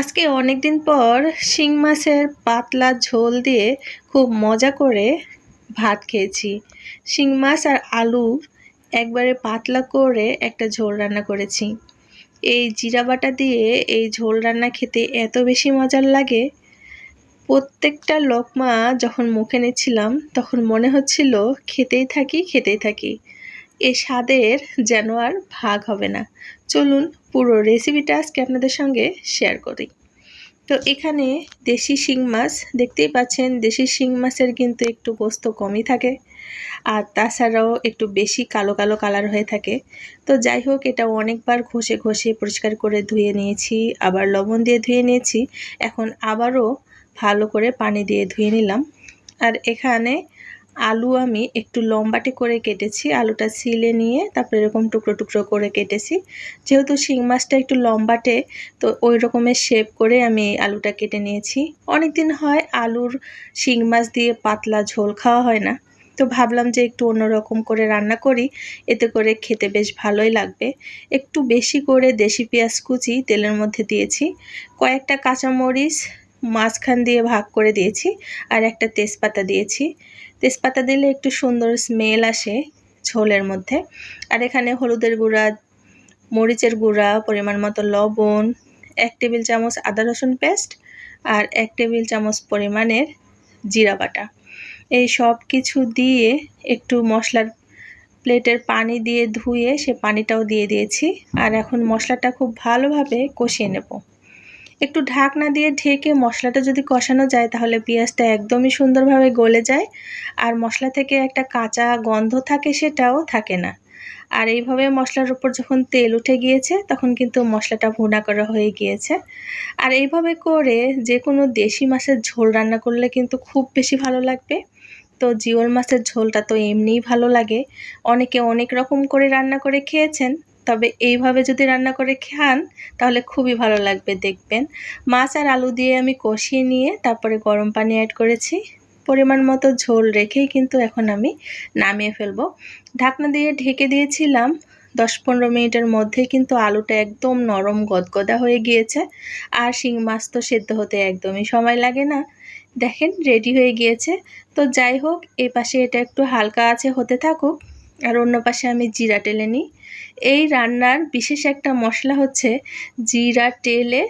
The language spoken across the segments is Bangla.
আজকে অনেক দিন পর শিং মাছের পাতলা ঝোল দিয়ে খুব মজা করে ভাত খেয়েছি। শিং মাছ আর আলু একবারে পাতলা করে একটা ঝোল রান্না করেছি। এই জিরা বাটা দিয়ে এই ঝোল রান্না খেতে এত বেশি মজার লাগে। প্রত্যেকটা লোকমা যখন মুখে নিচ্ছিলাম, তখন মনে হচ্ছিল, খেতেই থাকি খেতেই থাকি। এ স্বাদের যেন আর ভাগ হবে না। চলুন পুরো রেসিপিটা আজকে আপনাদের সঙ্গে শেয়ার করি। তো এখানে দেশি শিং মাছ, দেখতেই পাচ্ছেন দেশি শিং মাছের কিন্তু একটু গোস্ত কমই থাকে। আর তাছাড়াও একটু বেশি কালো কালো কালার হয়ে থাকে। তো যাই হোক, এটা অনেকবার ঘষে ঘষে পরিষ্কার করে ধুয়ে নিয়েছি, আবার লবণ দিয়ে ধুয়ে নিয়েছি। এখন আবারও ভালো করে পানি দিয়ে ধুয়ে নিলাম। আর এখানে আলু আমি একটু লম্বাটে করে কেটেছি, আলুটা ছিলে নিয়ে তারপরে এরকম টুকরো টুকরো করে কেটেছি। যেহেতু শিং মাছটা একটু লম্বাটে, তো ওই রকমের শেপ করে আমি আলুটা কেটে নিয়েছি। অনেক দিন হয় আলুর শিং মাছ দিয়ে পাতলা ঝোল খাওয়া হয় না, তো ভাবলাম যে একটু অন্যরকম করে রান্না করি, এতে করে খেতে বেশ ভালোই লাগবে। একটু বেশি করে দেশি পেঁয়াজ কুচি তেলের মধ্যে দিয়েছি, কয়েকটা কাঁচামরিচ মাঝখান দিয়ে ভাগ করে দিয়েছি, আর একটা তেজপাতা দিয়েছি। তেজপাতা দিলে একটু সুন্দর স্মেল আসে ঝোলের মধ্যে। আর এখানে হলুদের গুঁড়া, মরিচের গুঁড়া, পরিমাণ মতো লবণ, এক টেবিল চামচ আদা রসুন পেস্ট আর এক টেবিল চামচ পরিমাণের জিরা বাটা। এই সব কিছু দিয়ে একটু মশলার প্লেটের পানি দিয়ে ধুয়ে সে পানিটাও দিয়ে দিয়েছি। আর এখন মশলাটা খুব ভালোভাবে কষিয়ে নেব। একটু ঢাকনা দিয়ে ঢেকে মশলাটা যদি কষানো যায় তাহলে পেঁয়াজটা একদমই সুন্দরভাবে গলে যায়। আর মশলা থেকে একটা কাঁচা গন্ধ থাকে সেটাও থাকে না। আর এইভাবে মশলার উপর যখন তেল উঠে গিয়েছে তখন কিন্তু মশলাটা ভুনা করা হয়ে গিয়েছে। আর এইভাবে করে যে কোনো দেশি মাছের ঝোল রান্না করলে কিন্তু খুব বেশি ভালো লাগবে। তো জিওল মাছের ঝোলটা তো এমনিই ভালো লাগে। অনেকে অনেক রকম করে রান্না করে খেয়েছেন। তবে এইভাবে যদি রান্না করে খান, তাহলে খুবই ভালো লাগবে দেখবেন। মাছ আর আলু দিয়ে আমি কষিয়ে নিয়ে তারপরে গরম পানি অ্যাড করেছি। পরিমাণ মতো ঝোল রেখেই কিন্তু এখন আমি নামিয়ে ফেলব। ঢাকনা দিয়ে ঢেকে দিয়েছিলাম। দশ পনেরো মিনিটের মধ্যে কিন্তু আলুটা একদম নরম গদগদা হয়ে গিয়েছে। আর শিং মাছ তো সেদ্ধ হতে একদমই সময় লাগে না। দেখেন রেডি হয়ে গিয়েছে। তো যাই হোক, এ পাশে এটা একটু হালকা আছে হতে থাকুক। আর অন্য পাশে আমি জিরা টেলে নিই। এই রান্নার বিশেষ একটা মশলা হচ্ছে জিরা টেলে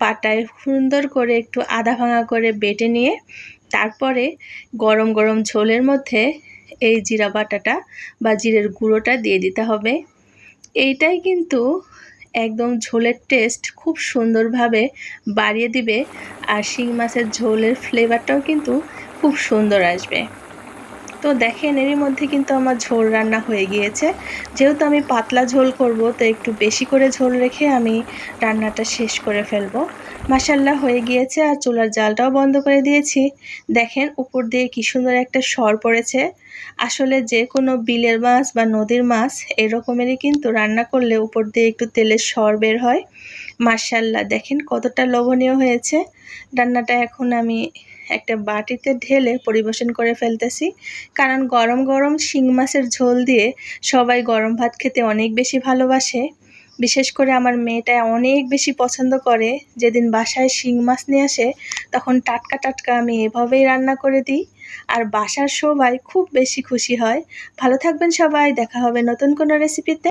পাটায় সুন্দর করে একটু আধা ভাঙা করে বেটে নিয়ে তারপরে গরম গরম ঝোলের মধ্যে এই জিরা বাটাটা বা জিরের গুঁড়োটা দিয়ে দিতে হবে। এইটাই কিন্তু একদম ঝোলের টেস্ট খুব সুন্দরভাবে বাড়িয়ে দিবে আর শিং মাছের ঝোলের ফ্লেভারটাও কিন্তু খুব সুন্দর আসবে। তো দেখেন, এরই মধ্যে কিন্তু আমার ঝোল রান্না হয়ে গিয়েছে। যেহেতু আমি পাতলা ঝোল করব, তো একটু বেশি করে ঝোল রেখে আমি রান্নাটা শেষ করে ফেলব। মাসাল্লা হয়ে গিয়েছে আর চুলার জালটাও বন্ধ করে দিয়েছি। দেখেন, উপর দিয়ে কি সুন্দর একটা সর পড়েছে। আসলে যে কোনো বিলের মাছ বা নদীর মাছ, এরকমেরই কিন্তু রান্না করলে উপর দিয়ে একটু তেলের সর বের হয়। মার্শাল্লাহ দেখেন কতটা লোভনীয় হয়েছে। রান্নাটা এখন আমি একটা বাটিতে ঢেলে পরিবেশন করে ফেলতেছি। কারণ গরম গরম শিং মাছের ঝোল দিয়ে সবাই গরম ভাত খেতে অনেক বেশি ভালোবাসে। বিশেষ করে আমার মেয়েটা অনেক বেশি পছন্দ করে। যেদিন বাসায় শিং মাছ নিয়ে আসে, তখন টাটকা টাটকা আমি এভাবেই রান্না করে দিই। আর বাসার সবাই খুব বেশি খুশি হয়। ভালো থাকবেন সবাই, দেখা হবে নতুন কোনো রেসিপিতে